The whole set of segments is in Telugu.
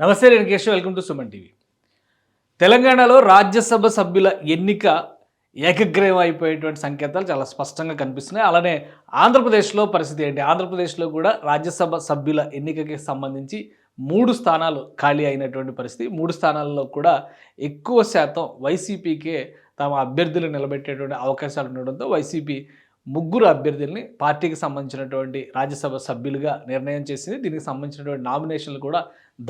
నమస్తే నేను Keshav. Welcome to Suman TV. తెలంగాణలో రాజ్యసభ సభ్యుల ఎన్నిక ఏకగ్రీవం అయిపోయేటువంటి సంకేతాలు చాలా స్పష్టంగా కనిపిస్తున్నాయి. అలానే ఆంధ్రప్రదేశ్లో పరిస్థితి ఏంటి? ఆంధ్రప్రదేశ్లో కూడా రాజ్యసభ సభ్యుల ఎన్నికకి సంబంధించి మూడు స్థానాలు ఖాళీ అయినటువంటి పరిస్థితి. మూడు స్థానాల్లో కూడా ఎక్కువ శాతం వైసీపీకే తమ అభ్యర్థులు నిలబెట్టేటువంటి అవకాశాలు ఉండడంతో వైసీపీ ముగ్గురు అభ్యర్థుల్ని పార్టీకి సంబంధించినటువంటి రాజ్యసభ సభ్యులుగా నిర్ణయం చేసింది. దీనికి సంబంధించినటువంటి నామినేషన్లు కూడా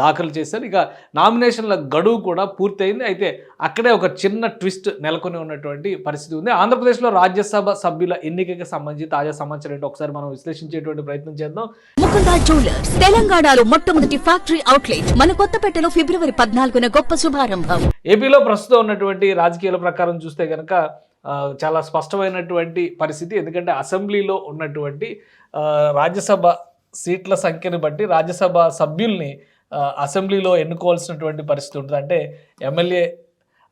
దాఖలు చేశారు. ఇక నామినేషన్ల గడువు కూడా పూర్తయింది. అయితే అక్కడే ఒక చిన్న ట్విస్ట్ నెలకొని ఉన్నటువంటి పరిస్థితి ఉంది. ఆంధ్రప్రదేశ్లో రాజ్యసభ సభ్యుల ఎన్నికకి సంబంధించి తాజా సమాచారం ఏంటో ఒకసారి మనం విశ్లేషించేటువంటి ప్రయత్నం చేద్దాం. ముకుందా జ్యువెలర్స్ తెలంగాణలో మొట్టమొదటి ఫ్యాక్టరీ అవుట్లెట్ మన కొత్తపేటలో ఫిబ్రవరి పద్నాలుగున గొప్ప శుభారంభం. ఏపీలో ప్రస్తుతం ఉన్నటువంటి రాజకీయాల ప్రకారం చూస్తే కనుక చాలా స్పష్టమైనటువంటి పరిస్థితి. ఎందుకంటే అసెంబ్లీలో ఉన్నటువంటి రాజ్యసభ సీట్ల సంఖ్యను బట్టి రాజ్యసభ సభ్యుల్ని అసెంబ్లీలో ఎన్నుకోవాల్సినటువంటి పరిస్థితి ఉంటుంది. అంటే ఎమ్మెల్యే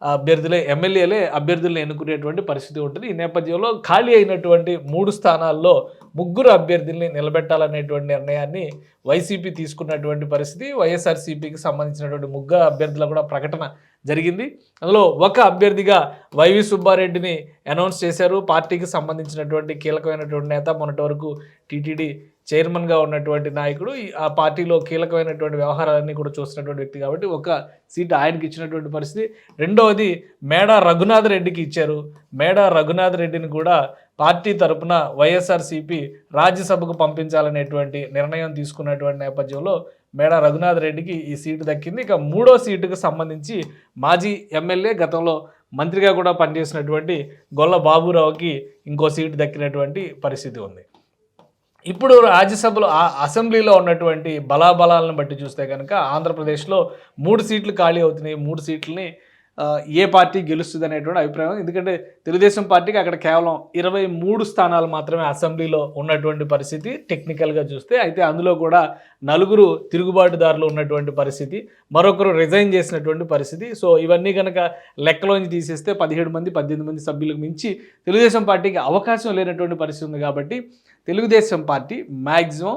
అభ్యర్థులే ఎమ్మెల్యేలే అభ్యర్థులను ఎన్నుకునేటువంటి పరిస్థితి ఉంటుంది. ఈ నేపథ్యంలో ఖాళీ అయినటువంటి మూడు స్థానాల్లో ముగ్గురు అభ్యర్థుల్ని నిలబెట్టాలనేటువంటి నిర్ణయాన్ని వైసీపీ తీసుకున్నటువంటి పరిస్థితి. వైఎస్ఆర్సీపీకి సంబంధించినటువంటి ముగ్గురు అభ్యర్థుల కూడా ప్రకటన జరిగింది. అందులో ఒక అభ్యర్థిగా వైవి సుబ్బారెడ్డిని అనౌన్స్ చేశారు. పార్టీకి సంబంధించినటువంటి కీలకమైనటువంటి నేత మొన్నటి వరకు టీటీడీ చైర్మన్గా ఉన్నటువంటి నాయకుడు ఈ- ఆ పార్టీలో కీలకమైనటువంటి వ్యవహారాలన్నీ కూడా చూస్తున్నటువంటి వ్యక్తి కాబట్టి ఒక సీటు ఆయనకి ఇచ్చినటువంటి పరిస్థితి. రెండవది మేడా రఘునాథ్ రెడ్డికి ఇచ్చారు. మేడా రఘునాథ్ రెడ్డిని కూడా పార్టీ తరపున వైఎస్ఆర్సీపీ రాజ్యసభకు పంపించాలనేటువంటి నిర్ణయం తీసుకున్నటువంటి నేపథ్యంలో మేడా రఘునాథ్ రెడ్డికి ఈ సీటు దక్కింది. ఇక మూడో సీటుకు సంబంధించి మాజీ ఎమ్మెల్యే గతంలో మంత్రిగా కూడా పనిచేసినటువంటి గొల్ల బాబురావుకి ఇంకో సీటు దక్కినటువంటి పరిస్థితి ఉంది. ఇప్పుడు రాజ్యసభలో ఆ అసెంబ్లీలో ఉన్నటువంటి బలాబలాలను బట్టి చూస్తే కనుక ఆంధ్రప్రదేశ్లో మూడు సీట్లు ఖాళీ అవుతున్నాయి మూడు సీట్లని ఏ పార్టీ గెలుస్తుంది అనేటువంటి అభిప్రాయం. ఎందుకంటే తెలుగుదేశం పార్టీకి అక్కడ కేవలం ఇరవై మూడు స్థానాలు మాత్రమే అసెంబ్లీలో ఉన్నటువంటి పరిస్థితి టెక్నికల్గా చూస్తే. అయితే అందులో కూడా నలుగురు తిరుగుబాటుదారులు ఉన్నటువంటి పరిస్థితి మరొకరు రిజైన్ చేసినటువంటి పరిస్థితి. సో ఇవన్నీ కనుక లెక్కలోంచి తీసేస్తే పదిహేడు మంది పద్దెనిమిది మంది సభ్యులకు మించి తెలుగుదేశం పార్టీకి అవకాశం లేనటువంటి పరిస్థితి ఉంది కాబట్టి తెలుగుదేశం పార్టీ మ్యాక్సిమం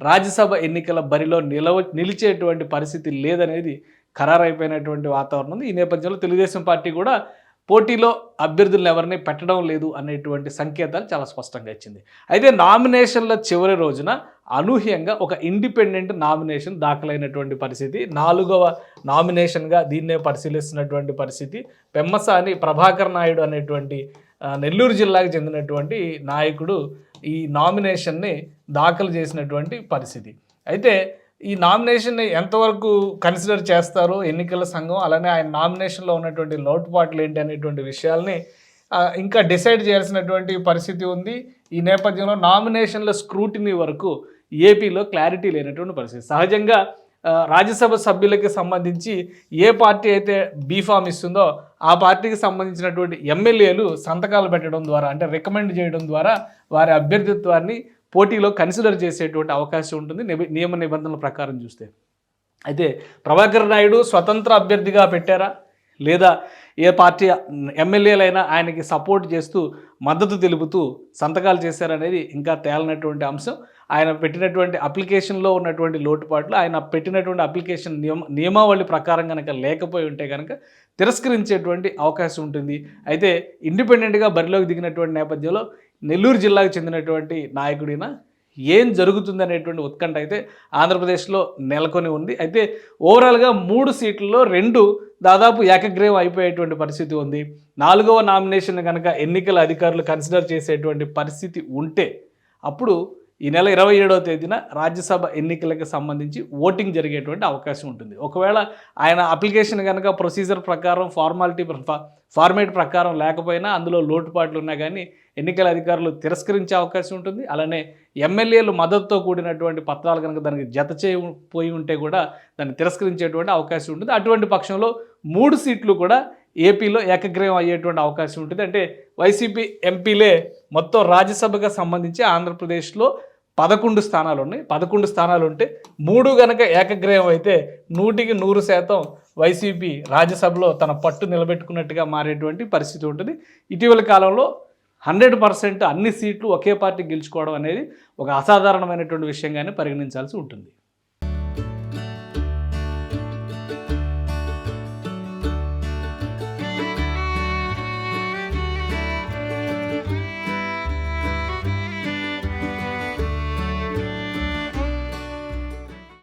రాజ్యసభ ఎన్నికల బరిలో నిలవ నిలిచేటువంటి పరిస్థితి లేదనేది ఖరారైపోయినటువంటి వాతావరణం ఉంది. ఈ నేపథ్యంలో తెలుగుదేశం పార్టీ కూడా పోటీలో అభ్యర్థులను ఎవరిని పెట్టడం లేదు అనేటువంటి సంకేతాలు చాలా స్పష్టంగా ఇచ్చింది. అయితే నామినేషన్ల చివరి రోజున అనూహ్యంగా ఒక ఇండిపెండెంట్ నామినేషన్ దాఖలైనటువంటి పరిస్థితి నాలుగవ నామినేషన్గా దీన్నే పరిశీలిస్తున్నటువంటి పరిస్థితి పెమ్మసాని ప్రభాకర్ నాయుడు అనేటువంటి నెల్లూరు జిల్లాకు చెందినటువంటి నాయకుడు ఈ నామినేషన్ని దాఖలు చేసినటువంటి పరిస్థితి. అయితే ఈ నామినేషన్ని ఎంతవరకు కన్సిడర్ చేస్తారో ఎన్నికల సంఘం అలానే ఆయన నామినేషన్లో ఉన్నటువంటి లోటుపాట్లు ఏంటి అనేటువంటి విషయాల్ని ఇంకా డిసైడ్ చేయాల్సినటువంటి పరిస్థితి ఉంది. ఈ నేపథ్యంలో నామినేషన్ల స్క్రూటినీ వరకు ఏపీలో క్లారిటీ లేనటువంటి పరిస్థితి. సహజంగా రాజ్యసభ సభ్యులకి సంబంధించి ఏ పార్టీ అయితే బీఫామ్ ఇస్తుందో ఆ పార్టీకి సంబంధించినటువంటి ఎమ్మెల్యేలు సంతకాలు పెట్టడం ద్వారా అంటే రికమెండ్ చేయడం ద్వారా వారి అభ్యర్థిత్వాన్ని పోటీలో కన్సిడర్ చేసేటువంటి అవకాశం ఉంటుంది. నియమ నిబంధనల ప్రకారం చూస్తే. అయితే ప్రభాకర్ నాయుడు స్వతంత్ర అభ్యర్థిగా పెట్టారా? లేదా ఏ పార్టీ ఎమ్మెల్యేలైనా ఆయనకి సపోర్ట్ చేస్తూ మద్దతు తెలుపుతూ సంతకాలు చేశారనేది ఇంకా తేలనటువంటి అంశం. ఆయన పెట్టినటువంటి అప్లికేషన్లో ఉన్నటువంటి లోటుపాట్లు ఆయన పెట్టినటువంటి అప్లికేషన్ నియమ నియమావళి ప్రకారం కనుక లేకపోయి ఉంటే కనుక తిరస్కరించేటువంటి అవకాశం ఉంటుంది. అయితే ఇండిపెండెంట్గా బరిలోకి దిగినటువంటి నేపథ్యంలో నెల్లూరు జిల్లాకు చెందినటువంటి నాయకుడిన ఏం జరుగుతుంది అనేటువంటి ఉత్కంఠ అయితే ఆంధ్రప్రదేశ్లో నెలకొని ఉంది. అయితే ఓవరాల్గా మూడు సీట్లలో రెండు దాదాపు ఏకగ్రీవం అయిపోయేటువంటి పరిస్థితి ఉంది. నాలుగవ నామినేషన్ కనుక ఎన్నికల అధికారులు కన్సిడర్ చేసేటువంటి పరిస్థితి ఉంటే అప్పుడు ఈ నెల ఇరవై ఏడవ తేదీన రాజ్యసభ ఎన్నికలకు సంబంధించి ఓటింగ్ జరిగేటువంటి అవకాశం ఉంటుంది. ఒకవేళ ఆయన అప్లికేషన్ కనుక ప్రొసీజర్ ప్రకారం ఫార్మాలిటీ ఫార్మేట్ ప్రకారం లేకపోయినా అందులో లోటుపాట్లు ఉన్నా కానీ ఎన్నికల అధికారులు తిరస్కరించే అవకాశం ఉంటుంది. అలానే ఎమ్మెల్యేలు మద్దతుతో కూడినటువంటి పత్రాలు కనుక దానికి జత చేయపోయి ఉంటే కూడా దాన్ని తిరస్కరించేటువంటి అవకాశం ఉంటుంది. అటువంటి పక్షంలో మూడు సీట్లు కూడా ఏపీలో ఏకగ్రీవం అయ్యేటువంటి అవకాశం ఉంటుంది. అంటే వైసీపీ ఎంపీలే మొత్తం రాజ్యసభకు సంబంధించి ఆంధ్రప్రదేశ్లో పదకొండు స్థానాలు ఉన్నాయి. పదకొండు స్థానాలు ఉంటే మూడు గనక ఏకగ్రయం అయితే నూటికి నూరు శాతం వైసీపీ రాజ్యసభలో తన పట్టు నిలబెట్టుకున్నట్టుగా మారేటువంటి పరిస్థితి ఉంటుంది. ఇటీవల కాలంలో హండ్రెడ్ పర్సెంట్ అన్ని సీట్లు ఒకే పార్టీ గెలుచుకోవడం అనేది ఒక అసాధారణమైనటువంటి విషయంగానే పరిగణించాల్సి ఉంటుంది.